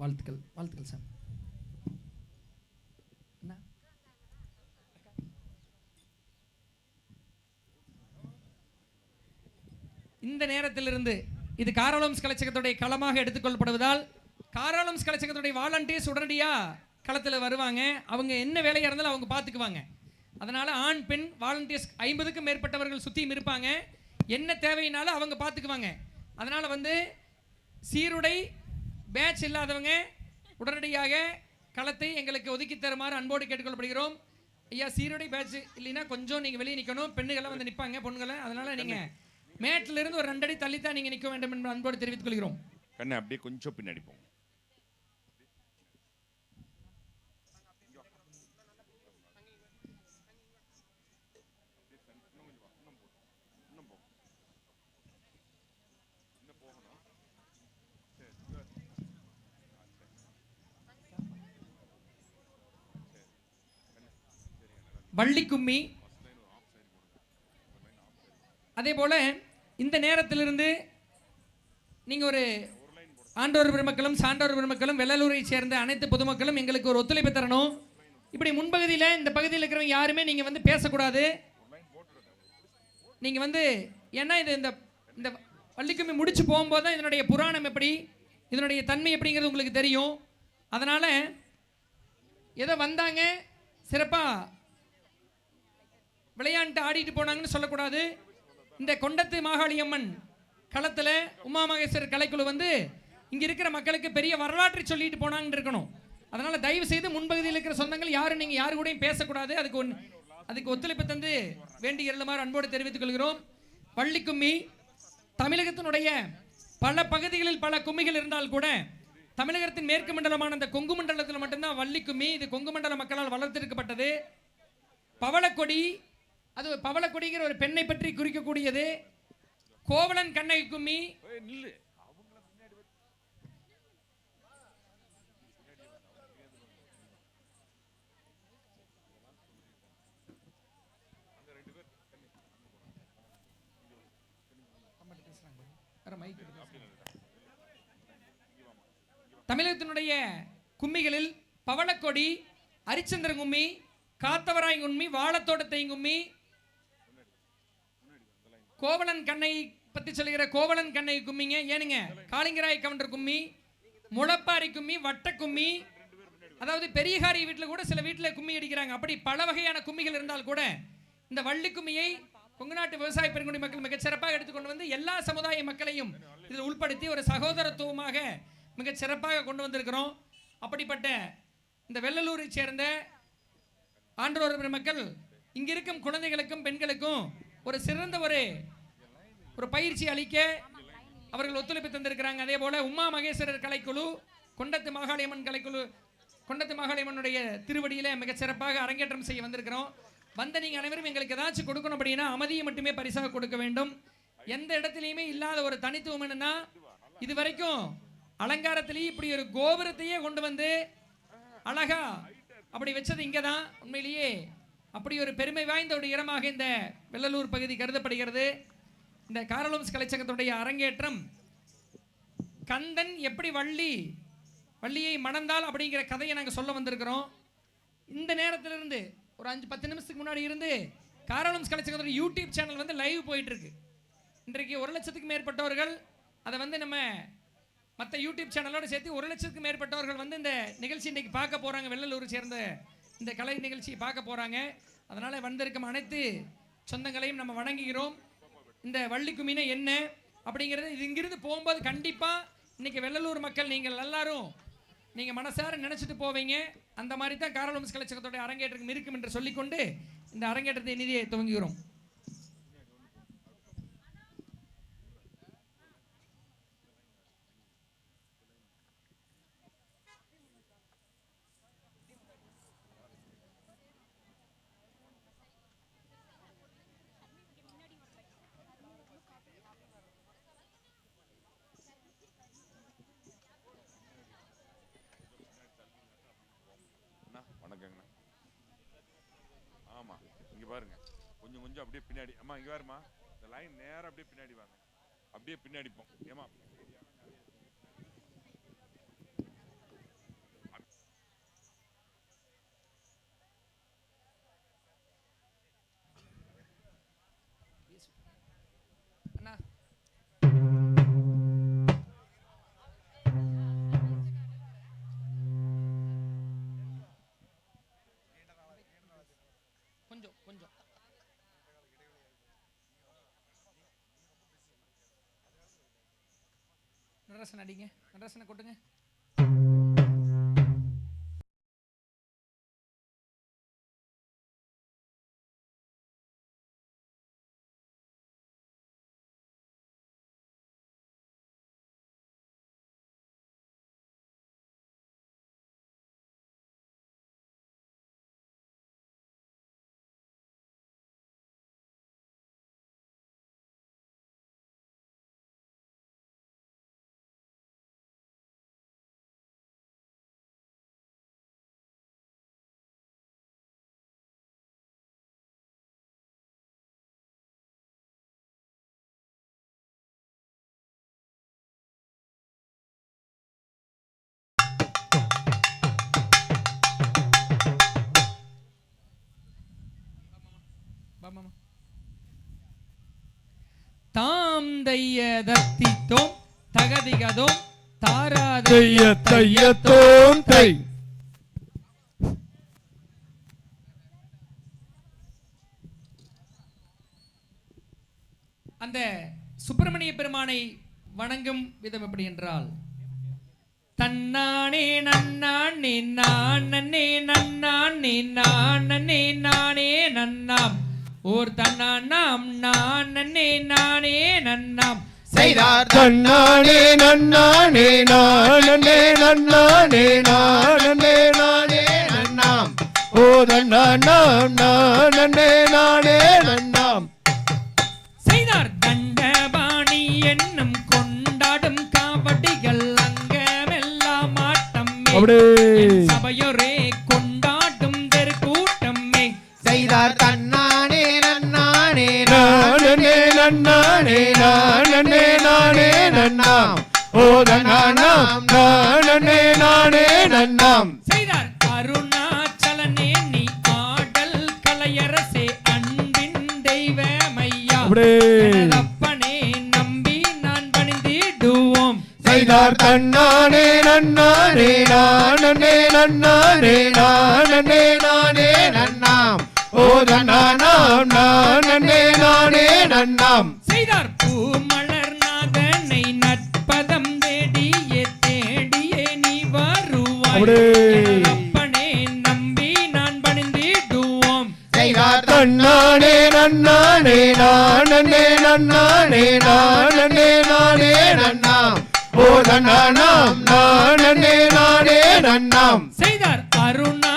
வாழ்த்துக்கள் வாழ்த்துக்கள் சார் இந்த நேரத்திலிருந்து இது காரோலம்ஸ் கலைச்சகத்துடைய களமாக எடுத்துக்கொள்ளப்படுவதால் காரோலம்ஸ் கலைச்சகத்துடைய வாலண்டியர்ஸ் உடனடியாக களத்தில் வருவாங்க. அவங்க என்ன வேலையாக இருந்தாலும் அவங்க பார்த்துக்குவாங்க அதனால் ஆண் பெண் வாலண்டியர்ஸ் ஐம்பதுக்கும் மேற்பட்டவர்கள் சுற்றியும் இருப்பாங்க. என்ன தேவையினாலும் அவங்க பார்த்துக்குவாங்க அதனால் வந்து சீருடை பேட்ச் இல்லாதவங்க உடனடியாக களத்தை எங்களுக்கு ஒதுக்கி தருமாறு அன்போடு கேட்டுக்கொள்ளப்படுகிறோம். ஐயா சீருடை பேட்ச் இல்லைன்னா கொஞ்சம் நீங்கள் வெளியே நிற்கணும் பெண்ணுகள்லாம் வந்து நிற்பாங்க பொண்ணுகளை அதனால் நீங்கள் மேட்டில் இருந்து ஒரு ரெண்டடி தள்ளித்தான் நீங்கள் நிற்க வேண்டும் என்று அன்போடு தெரிவித்துக் கொள்கிறோம். கண்ணு அப்படியே கொஞ்சம் பின்னாடி போங்க. வள்ளி கும்மி அதே போல இந்த நேரத்திலிருந்து நீங்க ஒரு ஆண்டோர் பெருமக்களும் சான்றோர் பெருமக்களும் வெள்ளலூரை சேர்ந்த அனைத்து பொதுமக்களும் எங்களுக்கு ஒரு ஒத்துழைப்பு தரணும். இப்படி முன்பகுதியில் இந்த பகுதியில் இருக்கிறவங்க யாருமே நீங்கள் வந்து பேசக்கூடாது. நீங்கள் வந்து ஏன்னா இது இந்த இந்த வள்ளிக்கும்மி முடிச்சு போகும்போது தான் இதனுடைய புராணம் எப்படி இதனுடைய தன்மை எப்படிங்கிறது உங்களுக்கு தெரியும். அதனால் ஏதோ வந்தாங்க சிறப்பாக விளையாண்டு ஆடிட்டு போனாங்கன்னு சொல்லக்கூடாது. இந்த கொண்டத்து மாகாளியம்மன் களத்தில் உமா மகேஸ்வரர் கலைக்குழு வந்து இங்கே இருக்கிற மக்களுக்கு பெரிய வரலாற்றை சொல்லிட்டு போனாங்கன்னு இருக்கணும். அதனால் தயவு செய்து முன்பகுதியில் இருக்கிற சொந்தங்கள் யாரும் நீங்கள் யாரு கூடயும் பேசக்கூடாது. அதுக்கு ஒன் அதுக்கு ஒத்துழைப்பு தந்து வேண்டி எழுதுமாறு அன்போடு தெரிவித்துக் கொள்கிறோம். பள்ளி கும்மி தமிழகத்தினுடைய பல பகுதிகளில் பல கும்மிகள் இருந்தால் கூட தமிழகத்தின் மேற்கு மண்டலமான அந்த கொங்கு மண்டலத்தில் மட்டும்தான் வள்ளி கும்மி இது கொங்கு மண்டல மக்களால் வளர்த்திருக்கப்பட்டது பவளக்கொடி அது பவளக்கொடிங்கிற ஒரு பெண்ணை பற்றி குறிக்கக்கூடியது. கோவலன் கண்ணகி கும்மி தமிழகத்தினுடைய கும்மிகளில் பவளக்கொடி அரிச்சந்திர கும்மி காத்தவராய் கும்மி வாழத்தோட்டத்தை கும்மி கோவலன் கண்ணை பத்தி சொல்லுகிற கோவலன் கண்ணை கும்மிங்க. ஏனுங்க? காளிங்கராய் கவுண்டர் கும்மி முளப்பாரி கும்மி வட்ட கும்மி அதாவது பெரியகாரி வீட்டில் கூட சில வீட்டில் கும்மி அடிக்கிறாங்க. அப்படி பல வகையான கும்மிகள் இருந்தால் கூட இந்த வள்ளி கும்மியை கொங்கு நாட்டு விவசாய பெருங்குடி மக்கள் மிகச்சிறப்பாக எடுத்துக்கொண்டு வந்து எல்லா சமுதாய மக்களையும் இதில் உள்படுத்தி ஒரு சகோதரத்துவமாக மிகச் சிறப்பாக கொண்டு வந்திருக்கிறோம். அப்படிப்பட்ட இந்த வெள்ளலூரை சேர்ந்த ஆண்டோர் மக்கள் இங்கிருக்கும் குழந்தைகளுக்கும் பெண்களுக்கும் ஒரு சிறந்த ஒரு ஒரு பயிற்சி அளிக்க அவர்கள் ஒத்துழைப்பு தந்திருக்கிறாங்க. அதே போல உமா மகேஸ்வரர் கலைக்குழு கொண்டத்து மாகாளியம்மன் கலைக்குழு கொண்டத்து மாகாளியம்மனுடைய திருவடியில மிகச் சிறப்பாக அரங்கேற்றம் செய்ய வந்திருக்கிறோம். வந்த நீங்க அனைவரும் எங்களுக்கு ஏதாச்சும் கொடுக்கணும் அப்படின்னா அமைதியை மட்டுமே பரிசாக கொடுக்க வேண்டும். எந்த இடத்துலையுமே இல்லாத ஒரு தனித்துவம் என்னன்னா இது வரைக்கும் அலங்காரத்திலேயே இப்படி ஒரு கோபுரத்தையே கொண்டு வந்து அழகா அப்படி வச்சது இங்கே தான் உண்மையிலேயே அப்படி ஒரு பெருமை வாய்ந்த ஒரு இடமாக இந்த வெள்ளலூர் பகுதி கருதப்படுகிறது. இந்த காரலோம்ஸ் கலைச்சங்கத்துடைய அரங்கேற்றம் கந்தன் எப்படி வள்ளி வள்ளியை மணந்தால் அப்படிங்கிற கதையை நாங்கள் சொல்ல வந்திருக்கிறோம். இந்த நேரத்திலிருந்து ஒரு அஞ்சு பத்து நிமிஷத்துக்கு முன்னாடி இருந்து காரலோம்ஸ் கலைச்சங்கத்துடைய யூடியூப் சேனல் வந்து லைவ் போயிட்டுருக்கு. இன்றைக்கு ஒரு லட்சத்துக்கு மேற்பட்டவர்கள் அதை வந்து நம்ம மற்ற யூடியூப் சேனலோடு சேர்த்து ஒரு லட்சத்துக்கு மேற்பட்டவர்கள் வந்து இந்த நிகழ்ச்சி இன்னைக்கு பார்க்க போகிறாங்க வெள்ளலூர் சேர்ந்த இந்த கலை நிகழ்ச்சியை பார்க்க போகிறாங்க அதனால் வந்திருக்கும் அனைத்து சொந்தங்களையும் நம்ம வணங்குகிறோம். இந்த வள்ளி என்ன அப்படிங்கிறது இது இங்கிருந்து போகும்போது கண்டிப்பாக இன்றைக்கி வெள்ளலூர் மக்கள் நீங்கள் எல்லாரும் நீங்கள் மனசார நினச்சிட்டு போவீங்க. அந்த மாதிரி தான் காரலோம்ஸ் கலைச்சகத்தோட அரங்கேற்றம் இருக்கும் என்று சொல்லிக்கொண்டு இந்த அரங்கேற்றத்தை நிதியை துவங்குகிறோம் அண்ணா வணக்கங்கண்ணா ஆமா இங்க பாருங்க கொஞ்சம் அப்படியே பின்னாடி. அம்மா இங்கே பாருமா இந்த லைன் நேராக அப்படியே பின்னாடி வாங்க. அப்படியே பின்னாடி போ. ஏமா நடராசன் அடிங்க. நடராசனை கொட்டுங்க. தாம் தைய தத்தித்தோம் தகதிகதோம் தாராத தைய தையத்தோம் தை. அந்த சுப்பிரமணிய பெருமானை வணங்கும் விதம் எப்படி என்றால் தன்னானே நன்னானே நானே நன்னானே நானே நானே நன்னாம். ஓர் தன்னானாம் நானே நானே நன்னாம். செய்தார். தன்னானே நன்னானே நானே நன்னானே நானே நானே நன்னாம். ஓ தன்னானாம் நானே நானே நன்னாம். செய்தார் தண்டபாணி என்னும் கொண்டாடும் காவடிகள் அங்கமெல்லாம் ஆட்டமே. அப்படியே. சபையொரே கொண்டாடும் நன்னானே நானே நானே நன்னாம். ஓ தன்னானாம் நானே நானே நன்னாம். செய்தார் அருணாச்சலனே நீ ஆடல் கலையரசே அன்பின் தெய்வமையா. அப்பனே நம்பி நான் பணிந்திடுவோம். செய்தார் தன்னானே நன்னானே நானே நன்னானே நானே நானே ஓ தன்னானாம் நானே நானே நன்னாம் செய்தார். பூமலர் நாதனை நட்பதம் தேடியே தேடியே நீ வருவாய். அப்பனே நம்பி நான் பணிந்திடுவோம். செய்தார். தன்னானே நன்னானே நானே நன்னானே நானே நானே நன்னாம் ஓ தன்னானாம் நானே நானே நன்னாம் செய்தார். அருணாச்சலனே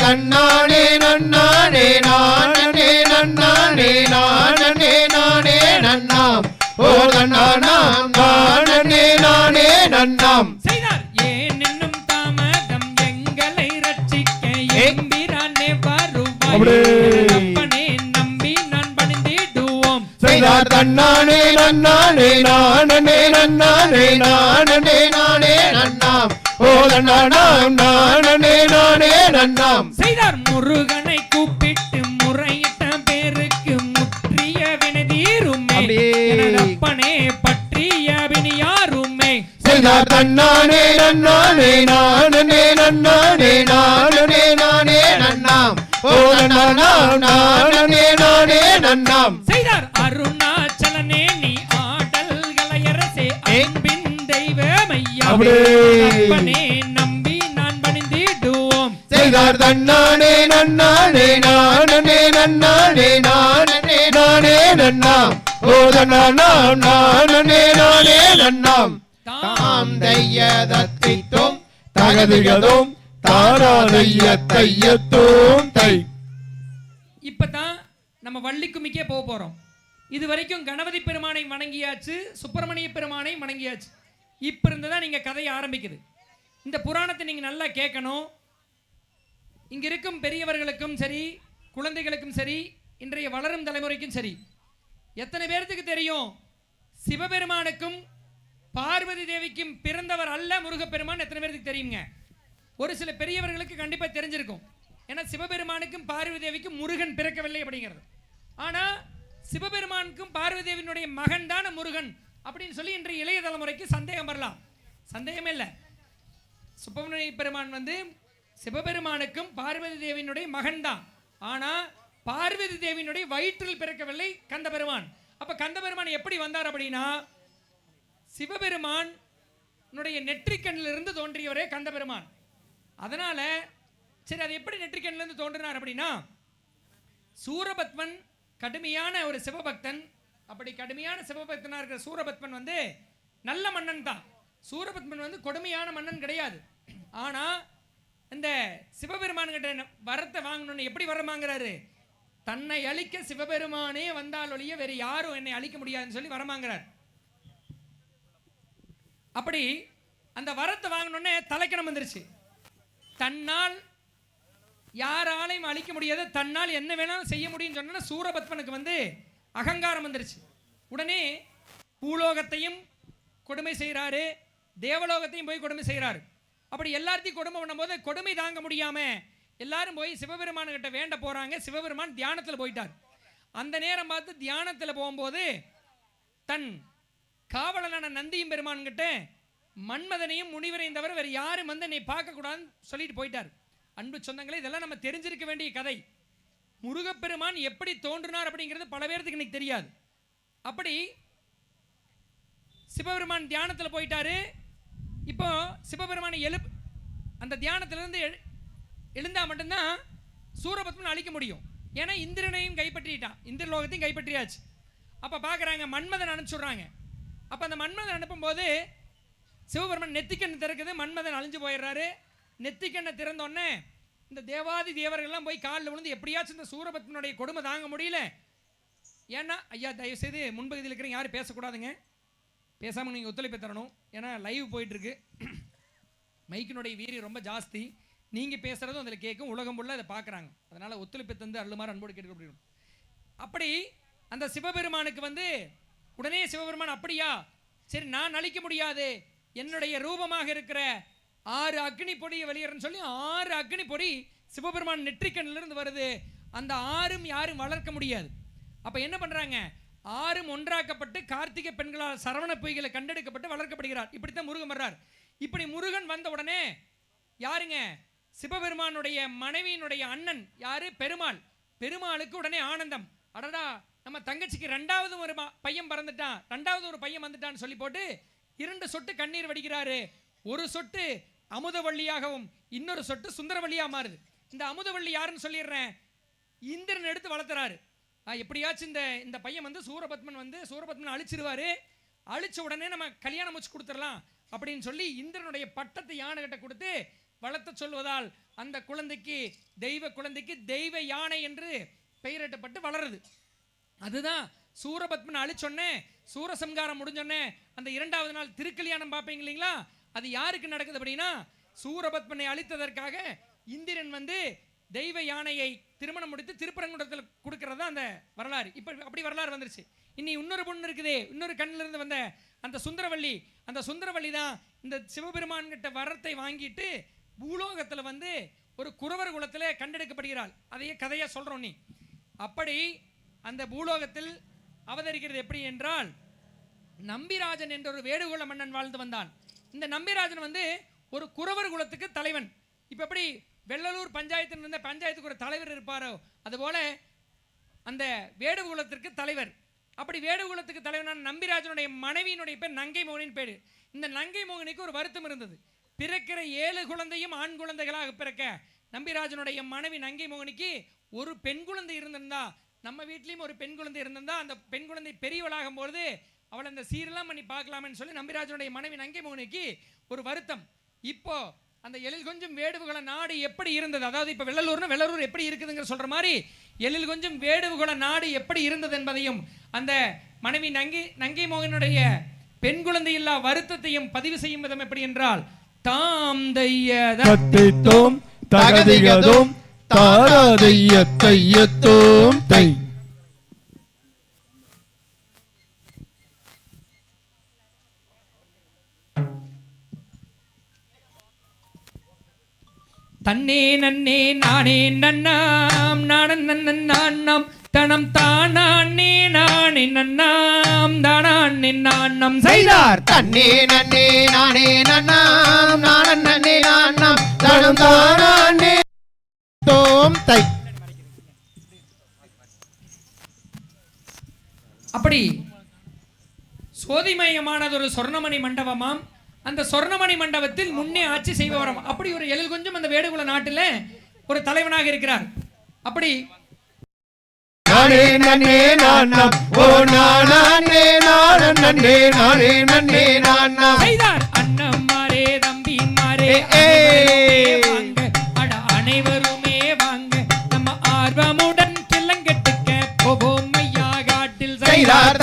தன்னானே நன்னானே நானே நன்னானே நானே நானே நன்னாம். ஓ தன்னானாம் நானே நானே நன்னாம். செய்தார். ஏன் இன்னும் தாமதம் எங்களை ரட்சிக்க எம்பிரானே வருவாய். செய்தார் தன்னானே நன்னானே நானே நன்னானே நானே நானே நன்னாம். ஓ தன்னானாம் நானே நானே நன்னாம். செய்தார் முருகனை கூப்பிட்டு முறையிட்ட பேருக்கு முற்றிய வினதீருமே. எனதப்பனே பற்றிய வினியாருமே. செய்தார் தன்னானே நன்னானே நானே நன்னானே நானே நானே நன்னாம். ஓ தன்னானாம் நானே நன்னாம் செய்தார். அருணாச்சலனே நீ ஆடல் கலையரசே அன்பின் தெய்வமையா. அப்படியே. அப்பனே நம்பி நான் பணிந்திடுவோம். செய்தார் தன்னானே நன்னானே நானே நன்னானே நானே நானே நன்னாம். ஓ தன்னானாம் நானே நானே நன்னாம். தாம் தைய தத்தித்தோம் தகதிகதோம் தாராதைய தையத்தோம் தை. இப்பதான் நம்ம வள்ளிக்குமிக்கே போக போறோம். இது வரைக்கும் கணபதி பெருமானை வணங்கியாச்சு சுப்பிரமணிய பெருமானை வணங்கியாச்சு. இப்ப இருந்து தான் நீங்க கதையை ஆரம்பிக்குது. இந்த புராணத்தை நீங்க நல்லா கேட்கணும். இங்க இருக்கும் பெரியவர்களுக்கும் சரி குழந்தைகளுக்கும் சரி இன்றைய வளரும் தலைமுறைக்கும் சரி எத்தனை பேர்த்துக்கு தெரியும்? சிவபெருமானுக்கும் பார்வதி தேவிக்கும் பிறந்தவர் அல்ல முருகப்பெருமான் எத்தனை பேருக்கு தெரியுங்க ஒரு சில பெரியவர்களுக்கு கண்டிப்பா தெரிஞ்சிருக்கும். ஏன்னா சிவபெருமானுக்கும் பார்வதி தேவிக்கும் முருகன் பிறக்கவில்லை அப்படிங்கிறது. ஆனா சிவபெருமானுக்கும் பார்வதேவினுடைய மகன் தான முருகன் அப்படின்னு சொல்லி இன்றைய இளைய தலைமுறைக்கு சந்தேகம் வரலாம். சந்தேகமே இல்லை. சுப்பிரமணிய பெருமான் வந்து சிவபெருமானுக்கும் பார்வதி தேவியினுடைய மகன்தான். ஆனால் பார்வதி தேவியினுடைய வயிற்றில் பிறக்கவில்லை கந்தபெருமான். கந்த கந்தபெருமான் எப்படி வந்தார் அப்படின்னா சிவபெருமான் நெற்றிக்கண்ணிலிருந்து தோன்றியவரே கந்தபெருமான். அதனால் சரி அது எப்படி நெற்றிக்கண்ணிலிருந்து தோன்றினார் அப்படின்னா சூரபத்மன் கடுமையான ஒரு சிவபக்தன் அப்படி கடுமையான சிவபக்தனா இருக்கிற சூரபத்மன் வந்து நல்ல மன்னன் தான். சூரபத்மன் வந்து கொடுமையான மன்னன் கிடையாது. ஆனால் இந்த சிவபெருமான் கிட்ட வரத்தை வாங்கணும்னு எப்படி வரம் வாங்குறாரு தன்னை அழிக்க சிவபெருமானே வந்தால் ஒழிய வேறு யாரும் என்னை அழிக்க முடியாதுன்னு சொல்லி வரமாங்கிறார். வாங்குறார் அப்படி அந்த வரத்தை வாங்கினோடனே தலைக்கணம் வந்துருச்சு. தன்னால் யாராலையும் அழிக்க முடியாத. தன்னால் என்ன வேணாலும் செய்ய முடியும்னு சொன்னா சூரபத்மனுக்கு வந்து அகங்காரம் வந்துருச்சு. உடனே பூலோகத்தையும் கொடுமை செய்கிறாரு. தேவலோகத்தையும் போய் கொடுமை செய்கிறாரு. அப்படி எல்லாத்தையும் கொடுமை பண்ணும்போது கொடுமை தாங்க முடியாமல் எல்லாரும் போய் சிவபெருமானுக்கிட்ட வேண்ட போகிறாங்க சிவபெருமான் தியானத்தில் போயிட்டார். அந்த நேரம் பார்த்து தியானத்தில் போகும்போது தன் காவலனான நந்தியும் பெருமான்கிட்ட மன்மதனையும் முனிவரையும் தவிர வேறு யாரும் வந்து என்னை பார்க்கக்கூடாதுன்னு சொல்லிட்டு போயிட்டார். அன்பு சொந்தங்களே இதெல்லாம் நம்ம தெரிஞ்சிருக்க வேண்டிய கதை. முருகப்பெருமான் எப்படி தோன்றினார் அப்படிங்கிறது பல பேர்த்துக்கு இன்னைக்கு தெரியாது. அப்படி சிவபெருமான் தியானத்தில் போயிட்டாரு. இப்போ சிவபெருமானை எழுப் அந்த தியானத்திலிருந்து எழு எழுந்தா மட்டும்தான் சூரபத்மன் அழிக்க முடியும். ஏன்னா இந்திரனையும் கைப்பற்றிட்டான். இந்திரலோகத்தையும் கைப்பற்றியாச்சு. அப்போ பார்க்குறாங்க மன்மதன் அனுப்பிச்சுடுறாங்க அப்போ அந்த மன்மதன் அனுப்பும்போது சிவபெருமன் நெத்திக்கண்ணு திறக்குது மன்மதன் அழிஞ்சு போயிடுறாரு. நெத்திக்கண்ணை திறந்தோடனே இந்த தேவாதி தேவர்கள்லாம் போய் காலில் விழுந்து எப்படியாச்சும் இந்த சூரபத்மனுடைய கொடுமை தாங்க முடியல. ஏன்னா ஐயா தயவு செய்து முன்பகுதியில் இருக்கிறவங்க யாரும் பேசக்கூடாதுங்க. பேசாமல் நீங்கள் ஒத்துழைப்பு தரணும். ஏன்னா லைவ் போயிட்டுருக்கு. மைக்கினுடைய வீரி ரொம்ப ஜாஸ்தி. நீங்கள் பேசுகிறதும் அதில் கேட்கும். உலகம் ஃபுல்லாக அதை பார்க்குறாங்க. அதனால் ஒத்துழைப்பு தந்து அள்ளுமாறு அன்போடு கேட்க அப்படி அந்த சிவபெருமானுக்கு வந்து உடனே சிவபெருமான் அப்படியா? சரி நான் அழிக்க முடியாது. என்னுடைய ரூபமாக இருக்கிற ஆறு அக்னி பொடியை வெளியேறன்னு சொல்லி ஆறு அக்னி பொடி சிவபெருமான் நெற்றிக்கண்ணிலிருந்து வருது. அந்த ஆறும் யாரும் வளர்க்க முடியாது. அப்போ என்ன பண்ணுறாங்க ஆறும் ஒன்றாக்கப்பட்டு கார்த்திகை பெண்களால் சரவண பொய்களை கண்டெடுக்கப்பட்டு வளர்க்கப்படுகிறார். இப்படித்தான் முருகன் வர்றார். இப்படி முருகன் வந்த உடனே யாருங்க? சிவபெருமானுடைய மனைவியினுடைய அண்ணன். யாரு? பெருமாள். பெருமாளுக்கு உடனே ஆனந்தம். அடடா நம்ம தங்கச்சிக்கு ரெண்டாவது ஒரு பையன் பிறந்துட்டான். ரெண்டாவது ஒரு பையன் வந்துட்டான்னு சொல்லி போட்டு இரண்டு சொட்டு கண்ணீர் வடிக்கிறாரு. ஒரு சொட்டு அமுதவள்ளியாகவும் இன்னொரு சொட்டு சுந்தரவள்ளியா மாறுது. இந்த அமுதவள்ளி யாருன்னு சொல்லிடுறேன். இந்திரன் எடுத்து வளர்த்துறாரு. எப்படியாச்சும் இந்த இந்த பையன் வந்து சூரபத்மன் வந்து சூரபத்மன் அழிச்சிருவாரு. அழிச்ச உடனே நம்ம கல்யாணம் வச்சு கொடுத்துடலாம் அப்படின்னு சொல்லி இந்திரனுடைய பட்டத்தை யானை கிட்ட கொடுத்து வளர்த்த சொல்வதால் அந்த குழந்தைக்கு தெய்வ குழந்தைக்கு தெய்வ யானை என்று பெயரிட்டப்பட்டு வளருது. அதுதான் சூரபத்மன் அழிச்சொன்னே சூரசம்காரம் முடிஞ்சோன்னே அந்த இரண்டாவது நாள் திருக்கல்யாணம் பார்ப்பீங்க இல்லைங்களா? அது யாருக்கு நடக்குது அப்படின்னா சூரபத்மனை அழித்ததற்காக இந்திரன் வந்து தெய்வ யானையை திருமணம் முடித்து திருப்பரங்குன்றத்தில் கொடுக்கறது அந்த வரலாறு. இப்போ அப்படி வரலாறு வந்துருச்சு. இனி இன்னொரு பொண்ணு இருக்குதே இன்னொரு கண்ணிலிருந்து வந்த அந்த சுந்தரவள்ளி அந்த சுந்தரவள்ளி தான் இந்த சிவபெருமான் கிட்ட வரத்தை வாங்கிட்டு பூலோகத்தில் வந்து ஒரு குறவர் குலத்தில் கண்டெடுக்கப்படுகிறாள். அதையே கதையாக சொல்கிறோம் நீ. அப்படி அந்த பூலோகத்தில் அவதரிக்கிறது எப்படி என்றால் நம்பிராஜன் என்ற ஒரு வேடுகுல மன்னன் வாழ்ந்து வந்தான். இந்த நம்பிராஜன் வந்து ஒரு குறவர் குலத்துக்கு தலைவன். இப்போ எப்படி வெள்ளலூர் பஞ்சாயத்தில் இருந்த பஞ்சாயத்துக்கு ஒரு தலைவர் இருப்பாரோ அதுபோல் அந்த வேடு குலத்திற்கு தலைவர். அப்படி வேடு குலத்துக்கு தலைவனான நம்பிராஜனுடைய மனைவியினுடைய பேர் நங்கை மோகனின் பேர். இந்த நங்கை மோகனுக்கு ஒரு வருத்தம் இருந்தது. பிறக்கிற ஏழு குழந்தையும் ஆண் குழந்தைகளாக பிறக்க நம்பிராஜனுடைய மனைவி நங்கை மோகனிக்கு ஒரு பெண் குழந்தை இருந்திருந்தா நம்ம வீட்லேயும் ஒரு பெண் குழந்தை இருந்திருந்தா அந்த பெண் குழந்தை பெரியவளாகும் பொழுது அவளை அந்த சீரெல்லாம் பண்ணி பார்க்கலாமேன்னு சொல்லி நம்பிராஜனுடைய மனைவி நங்கை மோகனுக்கு ஒரு வருத்தம். இப்போ அந்த எழில் கொஞ்சம் வேடுவுகள நாடு எப்படி இருந்தது? அதாவது இப்போ வெள்ளலூர்னு வெள்ளலூர் எப்படி இருக்குதுங்கிற சொல்ற மாதிரி எழில் கொஞ்சம் வேடுவுகள நாடு எப்படி இருந்தது என்பதையும் அந்த மனைவி நங்கை நங்கை மோகனுடைய பெண் குழந்தை இல்லா வருத்தத்தையும் பதிவு செய்யும் விதம் எப்படி என்றால் தாம் தையத தத்தித்தோம் தகதிகதோம் தாராதைய தையத்தோம் தை தன்னே நன்னே நானே நன்னாம் நானன் நன்னன் நான்னம் தனம் தானே நானே நன்னாம் தானே நான்னம் செய்தார். தன்னே நன்னே நானே நன்னாம் நானன் நன்னே நான்னாம் தனம் தானே தோம் தை. அப்படி சோதிமயமானதொரு சொர்ணமணி மண்டபமாம். அந்த சொர்ணமணி மண்டபத்தில் முன்னே ஆட்சி செய்பவராம். அப்படி ஒரு எழில் கொஞ்சம் அந்த வேடுகுல நாட்டில் ஒரு தலைவனாக இருக்கிறார். அப்படி செய்தார். அண்ணம்மாரே தம்பிமாரே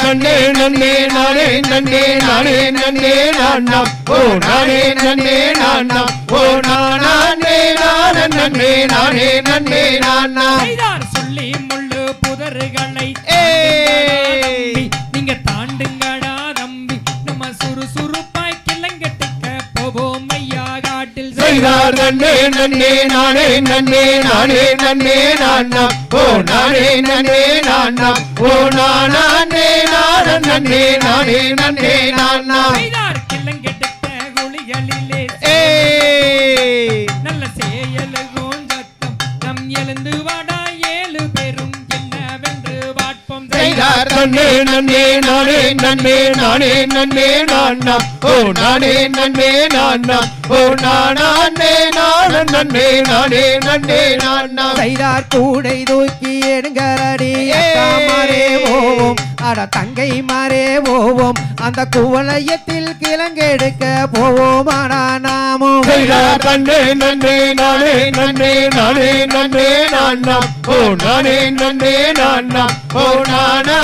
நன்னே நன்னே நானே நன்னே நானே நன்னே நான்னம் ஓ நானே நன்னே நான்னம் ஓ நானே நானே நன்னே நானே நன்னே செய்தார் சொல்லி முள்ளு. தம்பி நீங்க தாண்டுங்கடா தம்பி நம்ம சுறுசுறுப்பாய் கிளங்கட்டுக்க போவோம் ஐயா காட்டில். செய்தார் நன்னே நன்னே நானே நன்னே நானே நன்னே நான்னம் ஓ நானே நன்னே நான்னம் ஓ நானே நானே நன்னே நானே நன்னே செய்தார் கிளங்கட்டுக்க குழிகளிலே ஏ. நல்ல செயலுகும் சத்தம். நம் எழுந்து வாடா ஏழு பேரும் என்னவென்று பார்ப்போம். நன்னே நன்னே நானே நன்னே நானே நன்னே நான்னம் ஓ நானே நன்னே நான்னம் ஓ நானே நானே. நன்னே நானே. நன்னே செய்தார் கூடை தூக்கி எடுங்கரடி ஓவோம் அட தங்கை மாறே ஓவோம் அந்த குவளையத்தில் கிழங்கெடுக்க போவோம் ஆனா நாமும் நன்னே நன்னே நானே நன்னே நானே நன்னே நான்னம் ஓ நானே நன்னே நான்னம் ஓ நானே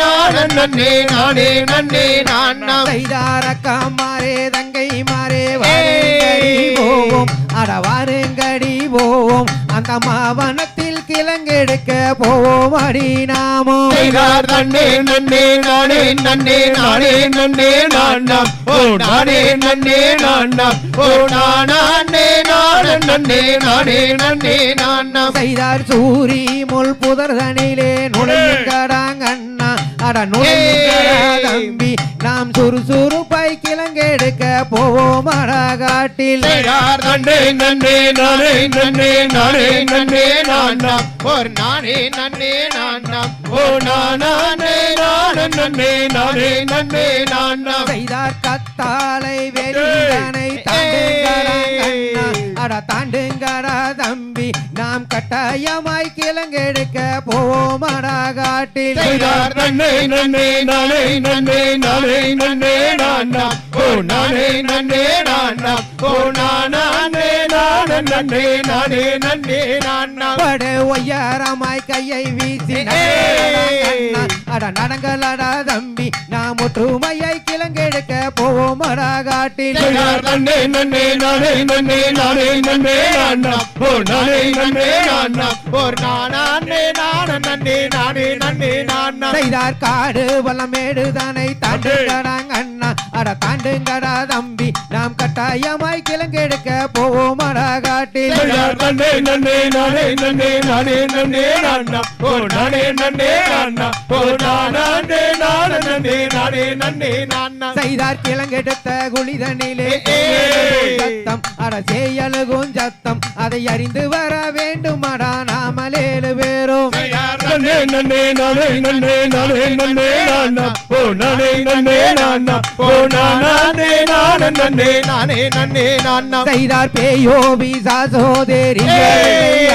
நானே நன்னே நானே நன்னே நான்னம் செய்தார் அக்காமாரே தங்கை மாறே போவோம். அட வாருங்கடி போவோம் அந்த மாவனத்தில் கிழங்கெடுக்க போவோம் அடி செய்தார் நன்னே நன்னே நானே நன்னே நானே நன்னே நான்னம் ஓ நானே நன்னே நான்னம் ஓ நானே நானே நன்னே நானே நன்னே நான்னம் செய்தார் சூரி முள் புதர்தனிலே நுழையுங்கடாங்கண்ணா அட தம்பி நாம் சுறுசுறுப்பாய் கிழங்கெடுக்க போவோம் அடகாட்டில் செய்தார் நன்னே நன்னே நானே நன்னே நானே நன்னே நான்னம் ஒரு நானே நன்னே நான்னம் ஓ நானே நானே நன்னே நானே நன்னே நான்னம் செய்தார் கத்தாலை வெளியனை தாண்டுங்கடாங்கண்ணா அட தாண்டுங்கடா தம்பி நாம் கட்டாயமாய் கிழங்கெடுக்க போவோம் செய்தார் நன்னே நன்னே நானே நன்னே நானே நன்னே நான்னம் ஓ நானே நன்னே நான்னம் ஓ நானே நானே நன்னே நானே நன்னே நான்னம் படு ஒய்யாரமாய் கையை வீசி. அட நடங்களடா தம்பி நாம் ஒற்றுமையை கிழங்கெடுக்க போவோம் செய்தார் நன்னே நன்னே நானே நன்னே நானே நன்னே நான்னம் ஓ நானே நன்னே நான்னம் ஓ நானே நானே நன்னே நானே நன்னே நான்னம் செய்தார் காடு வல்லமேடு தானை தாண்டுங்கடாங்க அண்ணா. அட தாண்டுங்கடா தம்பி நாம் கட்டாயமாய் கிழங்கெடுக்க போவோம் அடகாட்டில் செய்தார் நன்னே நன்னே நானே நன்னே நானே நன்னே நான்னம் ஓ நானே நன்னே நான்னம் ஓ நானே நானே நன்னே நானே நன்னே நான்னம் செய்தார் கிழங்கெடுத்த குளிதனிலே. சத்தம் அட செய்யலுகும் சத்தம் அதை அறிந்து வர வேண்டும் அடா நாமலேழு பேரும் நன்னே நன்னே நானே நன்னே நானே நன்னே நான்னம் ஓ நானே நன்னே நான்னம் ஓ நானே நானே நன்னே நானே நன்னே நான்னம் செய்தார் பேயோ பிசா சோதரி.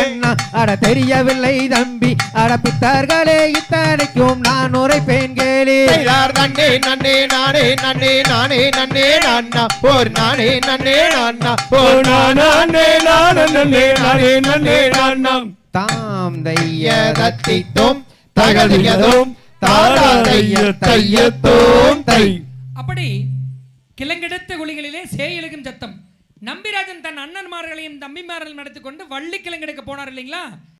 அண்ணா அட தெரியவில்லை தம்பி. அட பித்தர்களே இத்தனைக்கும் நான் உரைப்பேன் கேளி. செய்தார் நன்னே நன்னே நானே நன்னே நானே நன்னே நான்னா. ஓர் நானே நன்னே நான்னா. ஓ நானே நானே நன்னே நானே நன்னே. நான்னம் தாம் தையதத்தித்தும் தகதியதும் தாராதைய தையத்தோம் தை. அப்படி கிழங்கெடுத்த குழிகளிலே சேயலுகும் சத்தம். நம்பிராஜன் தன் அண்ணன்மார்களையும் தம்பிமார்களையும் நடத்தி கொண்டு வள்ளி கிழங்கெடுக்க போனார் இல்லைங்களா?